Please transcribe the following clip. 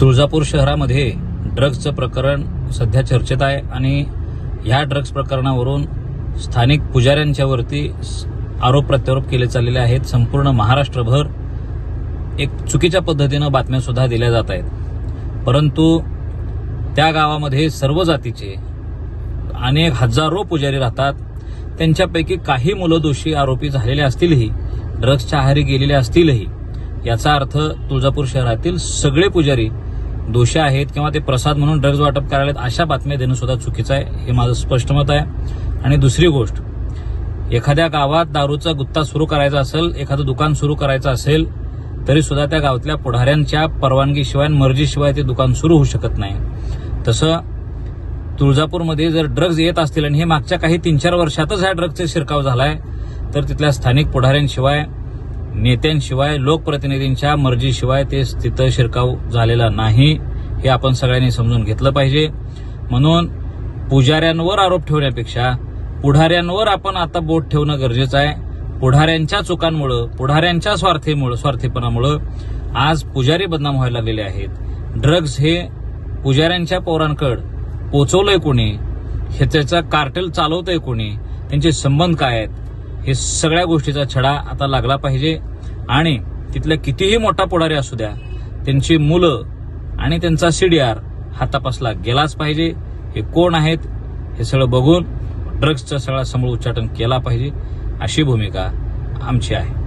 तुळजापूर शहरामध्ये ड्रग्जचं प्रकरण सध्या चर्चेत आहे आणि ह्या ड्रग्ज प्रकरणावरून स्थानिक पुजाऱ्यांच्यावरती आरोप प्रत्यारोप केले चाललेले आहेत. संपूर्ण महाराष्ट्रभर एक चुकीच्या पद्धतीनं बातम्यासुद्धा दिल्या जात आहेत. परंतु त्या गावामध्ये सर्व जातीचे अनेक हजारो पुजारी राहतात. त्यांच्यापैकी काही मुलं दोषी आरोपी झालेले असतीलही ड्रग्सच्या आहारी गेलेले असतीलही. याचा अर्थ तुळजापूर शहरातील सगळे पुजारी दोषी आहेत किंवा ते प्रसाद म्हणून ड्रग्ज वाटप करायला आहेत, अशा बातम्या देणं सुद्धा चुकीचं आहे. हे माझं स्पष्ट मत आहे. आणि दुसरी गोष्ट एखाद्या गावात दारूचा गुत्ता सुरू करायचा असेल एखादं दुकान सुरू करायचं असेल तरी सुद्धा त्या गावातल्या पुढाऱ्यांच्या परवानगीशिवाय मर्जीशिवाय ते दुकान सुरू होऊ शकत नाही. तसं तुळजापूरमध्ये जर ड्रग्ज येत असतील आणि हे मागच्या काही तीन चार वर्षातच ह्या ड्रग्जचा शिरकाव झालाय तर तिथल्या स्थानिक पुढाऱ्यांशिवाय नेत्यांशिवाय लोकप्रतिनिधींच्या मर्जीशिवाय ते तिथं शिरकाव झालेला नाही हे आपण सगळ्यांनी समजून घेतलं पाहिजे. म्हणून पुजाऱ्यांवर आरोप ठेवण्यापेक्षा पुढाऱ्यांवर आपण आता बोट ठेवणं गरजेचं आहे. पुढाऱ्यांच्या चुकांमुळं पुढाऱ्यांच्या स्वार्थीमुळं स्वार्थीपणामुळं आज पुजारी बदनाम व्हायला लागलेले आहेत. ड्रग्ज हे पुजाऱ्यांच्या पौरांकड पोचवलंय कोणी? हे त्याचा कार्टेल चालवतंय कोणी? त्यांचे संबंध काय आहेत? हे सगळ्या गोष्टीचा छडा आता लागला पाहिजे. आणि तिथल्या कितीही मोठा पुढारी असू द्या त्यांची मुलं आणि त्यांचा सीडीआर हा तपासला गेलाच पाहिजे. हे कोण आहेत हे सगळं बघून ड्रग्सचा सगळा समूळ उच्चाटन केला पाहिजे. अशी भूमिका आमची आहे.